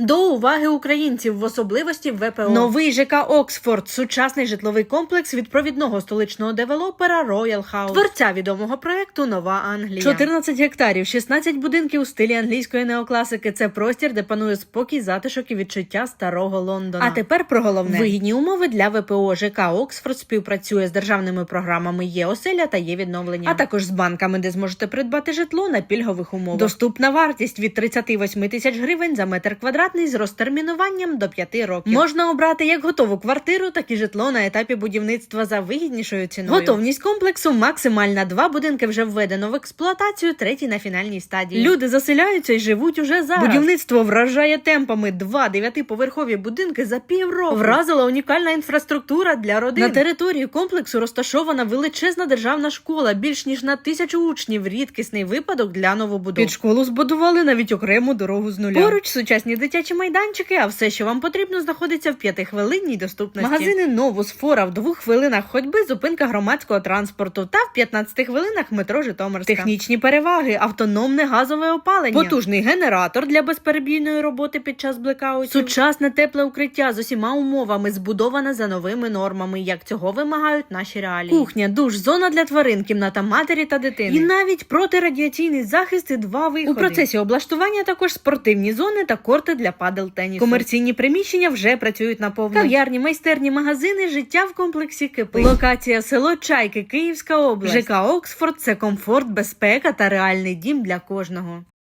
До уваги українців в особливості ВПО. Новий ЖК Оксфорд, сучасний житловий комплекс від провідного столичного девелопера Royal House. творця відомого проекту Нова Англія. 14 гектарів, 16 будинків у стилі англійської неокласики. Це простір, де панує спокій, затишок і відчуття старого Лондона. А тепер про головне вигідні умови для ВПО. ЖК Оксфорд співпрацює з державними програмами Є оселя та є відновлення, а також з банками, де зможете придбати житло на пільгових умовах. Доступна вартість від 38 тисяч гривень за метр квадратний з розтермінуванням до 5 років. Можна обрати як готову квартиру, так і житло на етапі будівництва за вигіднішою ціною. Готовність комплексу максимальна. Два будинки вже введено в експлуатацію, третій на фінальній стадії. Люди заселяються і живуть уже зараз. Будівництво вражає темпами. Два дев'ятиповерхові будинки за півроку. Вразила унікальна інфраструктура для родин. На території комплексу розташована величезна державна школа, більш ніж на тисячу учнів. Рідкісний випадок для новобудов. Під школу збудували навіть окрему дорогу з нуля. Поруч сучасні дитячі майданчики, а все, що вам потрібно, знаходиться в п'ятихвилинній доступності. Магазини Новус, Фора в двох хвилинах ходьби, зупинка громадського транспорту та в 15 хвилинах метро Житомирська. Технічні переваги, автономне газове опалення, потужний генератор для безперебійної роботи під час блекаутів, сучасне тепле укриття з усіма умовами, збудоване за новими нормами, як цього вимагають наші реалії. Кухня, душ, зона для тварин, кімната матері та дитини. І навіть протирадіаційний захист і два виходи. У процесі облаштування також спортивні зони та корти для падел тенісу. Комерційні приміщення вже працюють наповну. Кав'ярні, майстерні, магазини, життя в комплексі кипить. Локація село Чайки, Київська область. ЖК Оксфорд це комфорт, безпека та реальний дім для кожного.